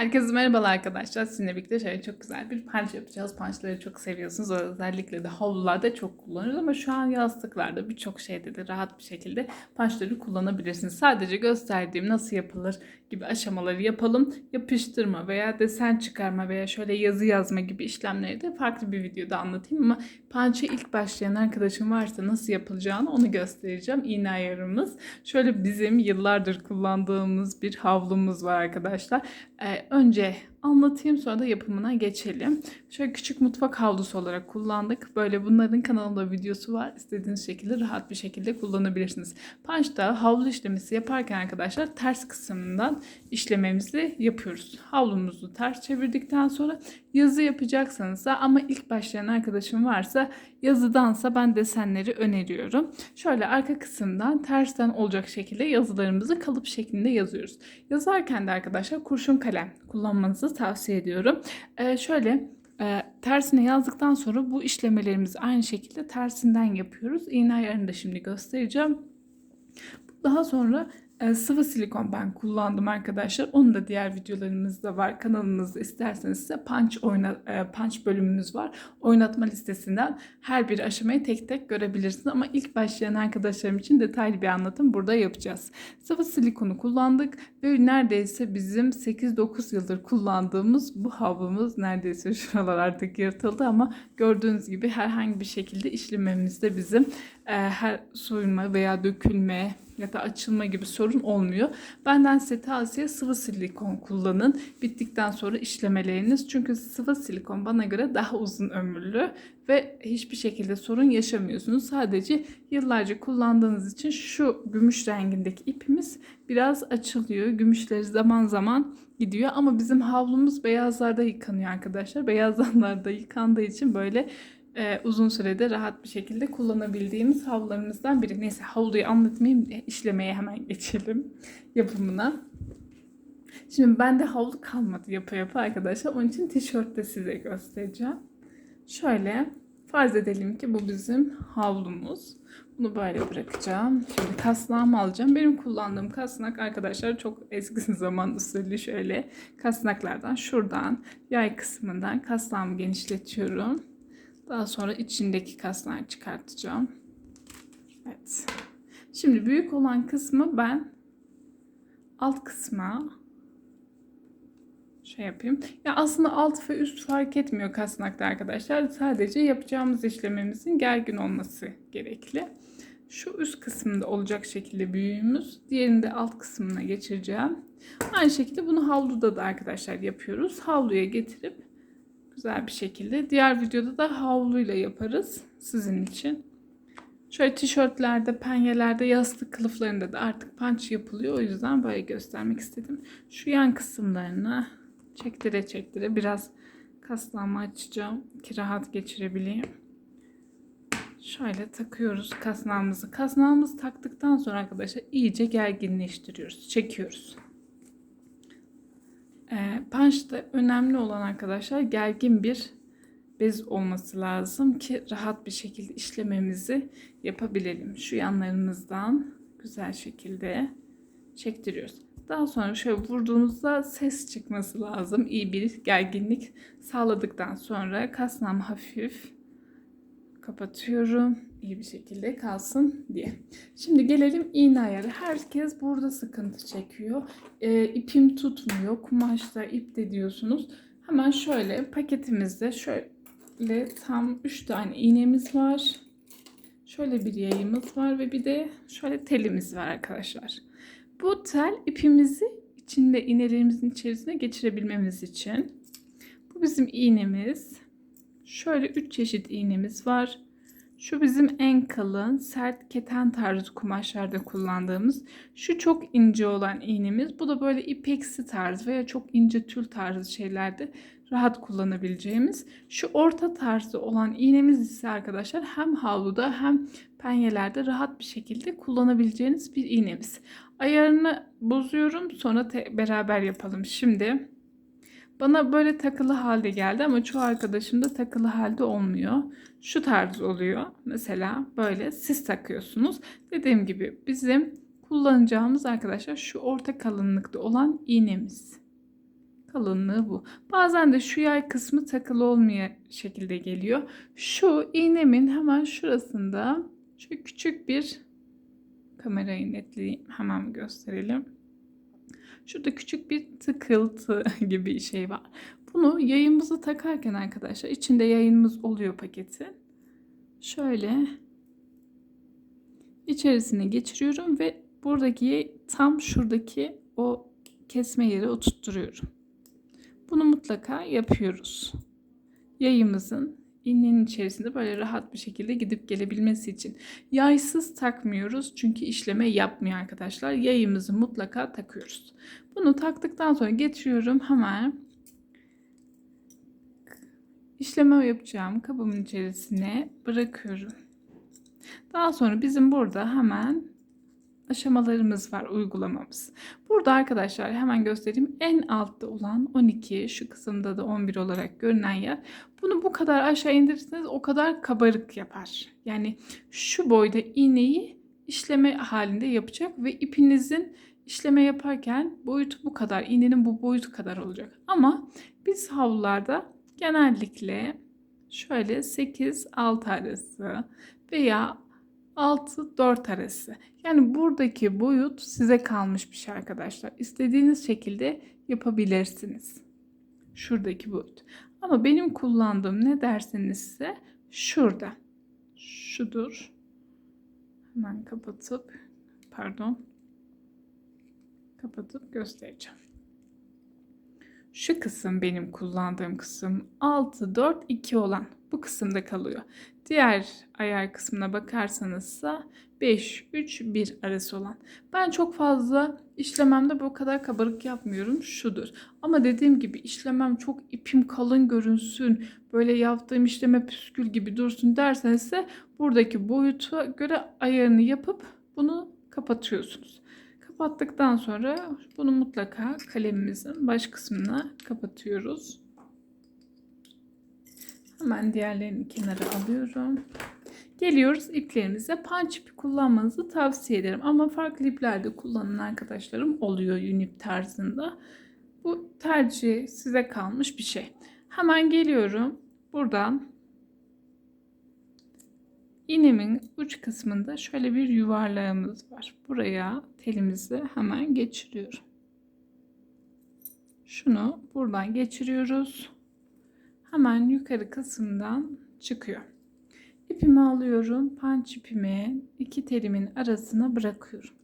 Herkese merhabalar arkadaşlar. Sizinle birlikte şöyle çok güzel bir punch yapacağız. Punchları çok seviyorsunuz. Özellikle de havlularda çok kullanıyoruz ama şu an yastıklarda birçok şeyde de rahat bir şekilde punchları kullanabilirsiniz. Sadece gösterdiğim nasıl yapılır gibi aşamaları yapalım. Yapıştırma veya desen çıkarma veya şöyle yazı yazma gibi işlemleri de farklı bir videoda anlatayım ama punch'a ilk başlayan arkadaşım varsa nasıl yapılacağını onu göstereceğim. İğne ayarımız. Şöyle bizim yıllardır kullandığımız bir havlumuz var arkadaşlar. Ee, önce anlatayım sonra da yapımına geçelim. Şöyle küçük mutfak havlusu olarak kullandık. Böyle bunların kanalında videosu var. İstediğiniz şekilde rahat bir şekilde kullanabilirsiniz. Punch'ta havlu işlemesi yaparken arkadaşlar ters kısmından işlememizi yapıyoruz. Havlumuzu ters çevirdikten sonra yazı yapacaksanız da ama ilk başlayan arkadaşım varsa yazıdansa ben desenleri öneriyorum. Şöyle arka kısımdan tersten olacak şekilde yazılarımızı kalıp şeklinde yazıyoruz. Yazarken de arkadaşlar kurşun kalem kullanmanızı tavsiye ediyorum. Ee, şöyle e, tersine yazdıktan sonra bu işlemelerimizi aynı şekilde tersinden yapıyoruz. İğne ayarını da şimdi göstereceğim. Daha sonra e, sıvı silikon ben kullandım arkadaşlar. Onun da diğer videolarımızda var. Kanalımızda isterseniz size punch, oyna, e, punch bölümümüz var. Oynatma listesinden her bir aşamayı tek tek görebilirsiniz. Ama ilk başlayan arkadaşlarım için detaylı bir anlatım burada yapacağız. Sıvı silikonu kullandık ve neredeyse bizim 8-9 yıldır kullandığımız bu havlumuz neredeyse şuralar artık yırtıldı ama gördüğünüz gibi herhangi bir şekilde işlememizde bizim e, her soyunma veya dökülme ya da açılma gibi sorun olmuyor. Benden size tavsiye sıvı silikon kullanın. Bittikten sonra işlemeleriniz. Çünkü sıvı silikon bana göre daha uzun ömürlü ve hiçbir şekilde sorun yaşamıyorsunuz. Sadece yıllarca kullandığınız için şu gümüş rengindeki ipimiz biraz açılıyor. Gümüşleri zaman zaman gidiyor ama bizim havlumuz beyazlarda yıkanıyor arkadaşlar. Beyazlarda yıkandığı için böyle e, uzun sürede rahat bir şekilde kullanabildiğimiz havlularımızdan biri. Neyse havluyu anlatmayayım, e, işlemeye hemen geçelim yapımına. Şimdi bende havlu kalmadı yapa yapa arkadaşlar. Onun için tişört de size göstereceğim. Şöyle farz edelim ki bu bizim havlumuz. Bunu böyle bırakacağım. Şimdi kasnağımı alacağım. Benim kullandığım kasnak arkadaşlar çok eski zaman usulü şöyle kasnaklardan şuradan yay kısmından kasnağımı genişletiyorum. Daha sonra içindeki kasnağı çıkartacağım. Evet. Şimdi büyük olan kısmı ben alt kısma şey yapayım. Ya aslında alt ve üst fark etmiyor kasnakta arkadaşlar. Sadece yapacağımız işlemimizin gergin olması gerekli. Şu üst kısımda olacak şekilde büyüğümüz. Diğerini de alt kısmına geçireceğim. Aynı şekilde bunu havluda da arkadaşlar yapıyoruz. Havluya getirip güzel bir şekilde. Diğer videoda da havluyla yaparız sizin için. Şöyle tişörtlerde, penyelerde, yastık kılıflarında da artık punch yapılıyor. O yüzden böyle göstermek istedim. Şu yan kısımlarını çektire çektire biraz kasnağımı açacağım ki rahat geçirebileyim. Şöyle takıyoruz kasnağımızı. Kasnağımızı taktıktan sonra arkadaşlar iyice gerginleştiriyoruz. Çekiyoruz. E, punch'ta önemli olan arkadaşlar gergin bir bez olması lazım ki rahat bir şekilde işlememizi yapabilelim. Şu yanlarımızdan güzel şekilde çektiriyoruz. Daha sonra şöyle vurduğumuzda ses çıkması lazım. İyi bir gerginlik sağladıktan sonra kasnağımı hafif kapatıyorum. İyi bir şekilde kalsın diye. Şimdi gelelim iğne ayarı. Herkes burada sıkıntı çekiyor. E, ipim tutmuyor. Kumaşta ip de diyorsunuz. Hemen şöyle paketimizde şöyle tam 3 tane iğnemiz var. Şöyle bir yayımız var ve bir de şöyle telimiz var arkadaşlar. Bu tel ipimizi içinde iğnelerimizin içerisine geçirebilmemiz için. Bu bizim iğnemiz. Şöyle 3 çeşit iğnemiz var. Şu bizim en kalın, sert keten tarzı kumaşlarda kullandığımız. Şu çok ince olan iğnemiz. Bu da böyle ipeksi tarz veya çok ince tül tarzı şeylerde rahat kullanabileceğimiz. Şu orta tarzı olan iğnemiz ise arkadaşlar hem havluda hem penyelerde rahat bir şekilde kullanabileceğiniz bir iğnemiz. Ayarını bozuyorum sonra beraber yapalım. Şimdi bana böyle takılı halde geldi ama çoğu arkadaşım da takılı halde olmuyor. Şu tarz oluyor. Mesela böyle siz takıyorsunuz. Dediğim gibi bizim kullanacağımız arkadaşlar şu orta kalınlıkta olan iğnemiz. Kalınlığı bu. Bazen de şu yay kısmı takılı olmaya şekilde geliyor. Şu iğnemin hemen şurasında şu küçük bir kamerayı netleyeyim hemen gösterelim. Şurada küçük bir tıkıltı gibi şey var. Bunu yayımızı takarken arkadaşlar içinde yayınımız oluyor paketi. Şöyle içerisine geçiriyorum ve buradaki tam şuradaki o kesme yeri oturtturuyorum. Bunu mutlaka yapıyoruz. Yayımızın iğnenin içerisinde böyle rahat bir şekilde gidip gelebilmesi için. Yaysız takmıyoruz çünkü işleme yapmıyor arkadaşlar. Yayımızı mutlaka takıyoruz. Bunu taktıktan sonra getiriyorum hemen işleme yapacağım kabımın içerisine bırakıyorum. Daha sonra bizim burada hemen aşamalarımız var uygulamamız. Burada arkadaşlar hemen göstereyim. En altta olan 12 şu kısımda da 11 olarak görünen yer. Bunu bu kadar aşağı indirirseniz o kadar kabarık yapar. Yani şu boyda iğneyi işleme halinde yapacak ve ipinizin işleme yaparken boyutu bu kadar. iğnenin bu boyutu kadar olacak. Ama biz havlularda genellikle şöyle 8-6 arası veya 6-4 arası. Yani buradaki boyut size kalmış bir şey arkadaşlar. İstediğiniz şekilde yapabilirsiniz. Şuradaki boyut. Ama benim kullandığım ne dersenizse şurada. Şudur. Hemen kapatıp pardon. Kapatıp göstereceğim. Şu kısım benim kullandığım kısım 6 4 2 olan bu kısımda kalıyor. Diğer ayar kısmına bakarsanızsa 5 3 1 arası olan. Ben çok fazla işlememde bu kadar kabarık yapmıyorum. Şudur. Ama dediğim gibi işlemem çok ipim kalın görünsün. Böyle yaptığım işleme püskül gibi dursun derseniz ise buradaki boyuta göre ayarını yapıp bunu kapatıyorsunuz. Kapattıktan sonra bunu mutlaka kalemimizin baş kısmına kapatıyoruz. Hemen diğerlerini kenara alıyorum. Geliyoruz iplerimize. Punch ipi kullanmanızı tavsiye ederim. Ama farklı iplerde kullanan arkadaşlarım oluyor Unip tarzında. Bu tercih size kalmış bir şey. Hemen geliyorum. Buradan iğnemin uç kısmında şöyle bir yuvarlağımız var. Buraya telimizi hemen geçiriyorum. Şunu buradan geçiriyoruz hemen yukarı kısımdan çıkıyor. İpimi alıyorum. Punch ipimi iki telimin arasına bırakıyorum.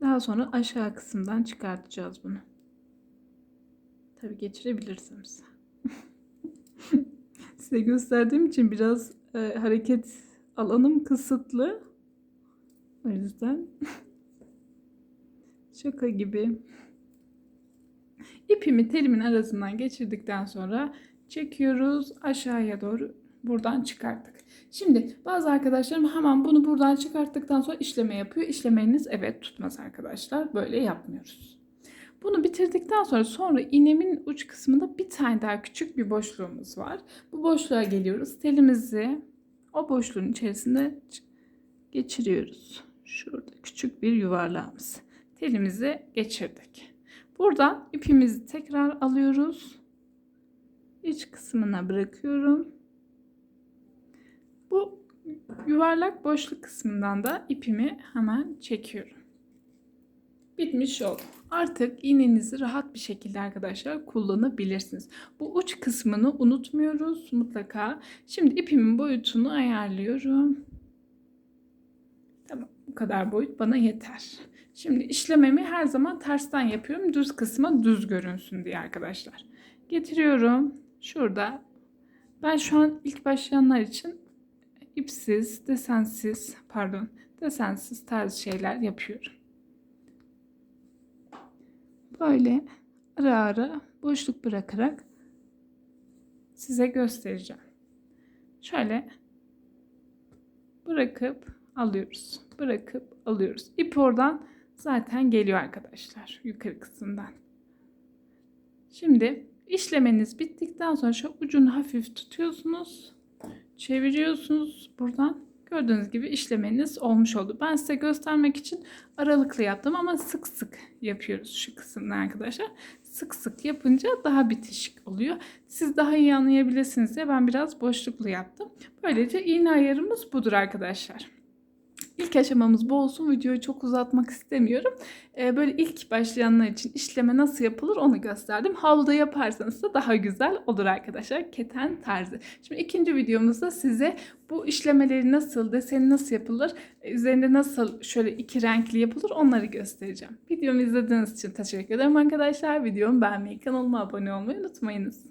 Daha sonra aşağı kısımdan çıkartacağız bunu. Tabi geçirebilirsiniz. Size gösterdiğim için biraz e, hareket alanım kısıtlı. O yüzden şaka gibi. İpimi telimin arasından geçirdikten sonra çekiyoruz aşağıya doğru buradan çıkarttık. Şimdi bazı arkadaşlarım hemen bunu buradan çıkarttıktan sonra işleme yapıyor. İşlemeniz evet tutmaz arkadaşlar. Böyle yapmıyoruz. Bunu bitirdikten sonra sonra iğnemin uç kısmında bir tane daha küçük bir boşluğumuz var. Bu boşluğa geliyoruz. Telimizi o boşluğun içerisinde geçiriyoruz. Şurada küçük bir yuvarlağımız. Telimizi geçirdik. Buradan ipimizi tekrar alıyoruz. İç kısmına bırakıyorum. Bu yuvarlak boşluk kısmından da ipimi hemen çekiyorum. Bitmiş oldu. Artık iğnenizi rahat bir şekilde arkadaşlar kullanabilirsiniz. Bu uç kısmını unutmuyoruz mutlaka. Şimdi ipimin boyutunu ayarlıyorum. Tamam bu kadar boyut bana yeter. Şimdi işlememi her zaman tersten yapıyorum. Düz kısma düz görünsün diye arkadaşlar. Getiriyorum. Şurada. Ben şu an ilk başlayanlar için ipsiz, desensiz, pardon, desensiz tarz şeyler yapıyorum. Böyle ara ara boşluk bırakarak size göstereceğim. Şöyle bırakıp alıyoruz. Bırakıp alıyoruz. İp oradan zaten geliyor arkadaşlar yukarı kısımdan. Şimdi işlemeniz bittikten sonra şu ucunu hafif tutuyorsunuz. Çeviriyorsunuz buradan. Gördüğünüz gibi işlemeniz olmuş oldu. Ben size göstermek için aralıklı yaptım ama sık sık yapıyoruz şu kısımda arkadaşlar. Sık sık yapınca daha bitişik oluyor. Siz daha iyi anlayabilirsiniz diye ben biraz boşluklu yaptım. Böylece iğne ayarımız budur arkadaşlar. İlk aşamamız bu olsun. Videoyu çok uzatmak istemiyorum. Ee, böyle ilk başlayanlar için işleme nasıl yapılır onu gösterdim. Havluda yaparsanız da daha güzel olur arkadaşlar. Keten tarzı. Şimdi ikinci videomuzda size bu işlemeleri nasıl, deseni nasıl yapılır, e, üzerinde nasıl şöyle iki renkli yapılır onları göstereceğim. Videomu izlediğiniz için teşekkür ederim arkadaşlar. Videomu beğenmeyi, kanalıma abone olmayı unutmayınız.